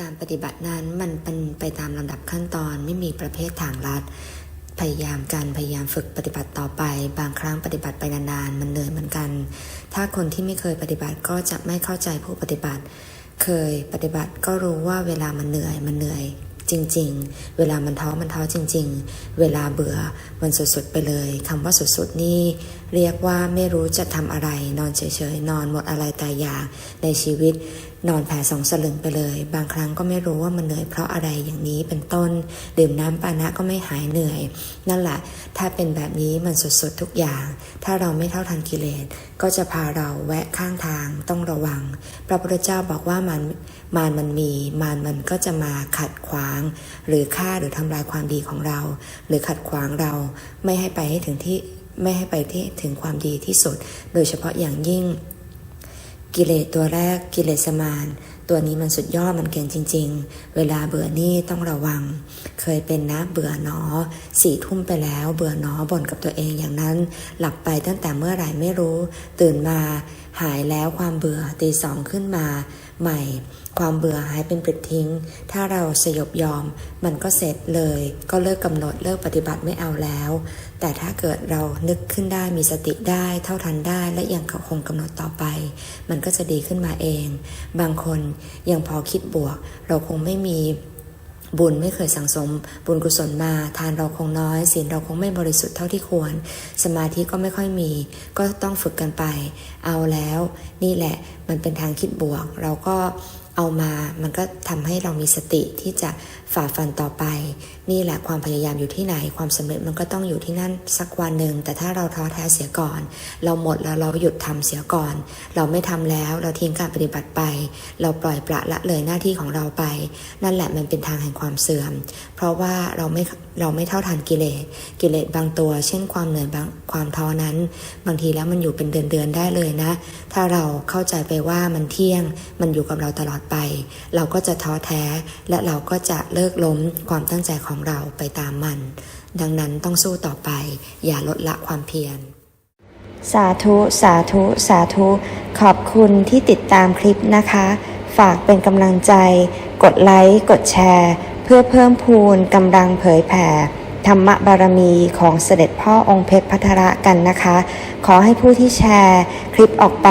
การปฏิบัตินั้นมันเป็นไปตามลำดับขั้นตอนไม่มีประเภททางลัด พยายามกันพยายามฝึกปฏิบัติต่อไป บางครั้งปฏิบัติไปนานๆมันเหนื่อยเหมือนกัน ถ้าคนที่ไม่เคยปฏิบัติก็จะไม่เข้าใจผู้ปฏิบัติ เคยปฏิบัติก็รู้ว่าเวลามันเหนื่อยมันเหนื่อย จริง ๆ เวลามันท้อมันท้อจริง ๆ เวลาเบื่อมันสุดๆไปเลยคำว่าสุดๆนี่เรียกว่าไม่รู้จะทำอะไร นอนเฉยๆนอนหมดอะไรตายอยากในชีวิตนอนแผ่สองสลึงไปเลย บางครั้งก็ไม่รู้ว่ามันเหนื่อยเพราะอะไรอย่างนี้เป็นต้น ดื่มน้ำปานะก็ไม่หายเหนื่อย นั่นแหละ ถ้าเป็นแบบนี้มันสุดๆทุกอย่าง ถ้าเราไม่เท่าทันกิเลส ก็จะพาเราแวะข้างทางต้องระวัง พระพุทธเจ้าบอกว่ามันมารมันมีมารมันก็จะมาขัดขวาง หรือฆ่าหรือทำลายความดีของเรา หรือขัดขวางเราไม่ให้ไปให้ถึงที่ไม่ให้ไปที่ถึงความดีที่สุด โดยเฉพาะอย่างยิ่ง กิเลสตัวแรกกิเลสมาร ตัวนี้มันสุดยอดมันเก่งจริง ๆ เวลาเบื่อนี่ต้องระวัง เคยเป็นนะเบื่อหนอสี่ทุ่มไปแล้ว เบื่อหนอบ่นกับตัวเองอย่างนั้น หลับไปตั้งแต่เมื่อไหร่ไม่รู้ ตื่นมาหายแล้วความเบื่อตีสองขึ้นมา ใหม่ ความเบื่อหายเป็นปลิดทิ้ง ถ้าเราสยบยอม มันก็เสร็จเลย ก็เลิกกำหนดเลิกปฏิบัติไม่เอาแล้ว แต่ถ้าเกิดเรานึกขึ้นได้มีสติได้เท่าทันได้และยังคงกำหนดต่อไป มันก็จะดีขึ้นมาเอง บางคนยังพอคิดบวก เราคงไม่มีบุญไม่เคยสั่งสม บุญกุศลมา ทานเราคงน้อยศีลเราคงไม่บริสุทธิ์เท่าที่ควร สมาธิก็ไม่ค่อยมี ก็ต้องฝึกกันไป เอาแล้ว นี่แหละมันเป็นทางคิดบวก เราก็ เอามา มันก็ทำให้เรามีสติที่จะฝ่าฟันต่อไป นี่แหละความพยายามอยู่ที่ไหน ความสำเร็จมันก็ต้องอยู่ที่นั่นสักวันหนึ่ง แต่ถ้าเราท้อแท้เสียก่อน เราหมดแล้วเราหยุดทำเสียก่อน เราไม่ทำแล้วเราทิ้งการปฏิบัติไป เราปล่อยปละละเลยหน้าที่ของเราไป นั่นแหละมันเป็นทางแห่งความเสื่อม เพราะว่าเราไม่เราไม่เท่าทันกิเลส กิเลสบางตัว เช่นความเหนื่อยบางความท้อนั้น บางทีแล้วมันอยู่เป็นเดือนเดือนๆได้เลยนะ ถ้าเราเข้าใจไปว่ามันเที่ยง มันอยู่กับเราตลอดไป เราก็จะท้อแท้ และเราก็จะเลิกล้มความตั้งใจของเราไปตามมัน ดังนั้นต้องสู้ต่อไป อย่าลดละความเพียร สาธุ สาธุ สาธุ ขอบคุณที่ติดตามคลิปนะคะ ฝากเป็นกำลังใจ กดไลค์ กดแชร์ เพื่อเพิ่มพูนกำลังเผยแผ่ธรรมบารมีของเสด็จพ่อองค์เพชรพัทระกันนะคะ ขอให้ผู้ที่แชร์คลิปออกไป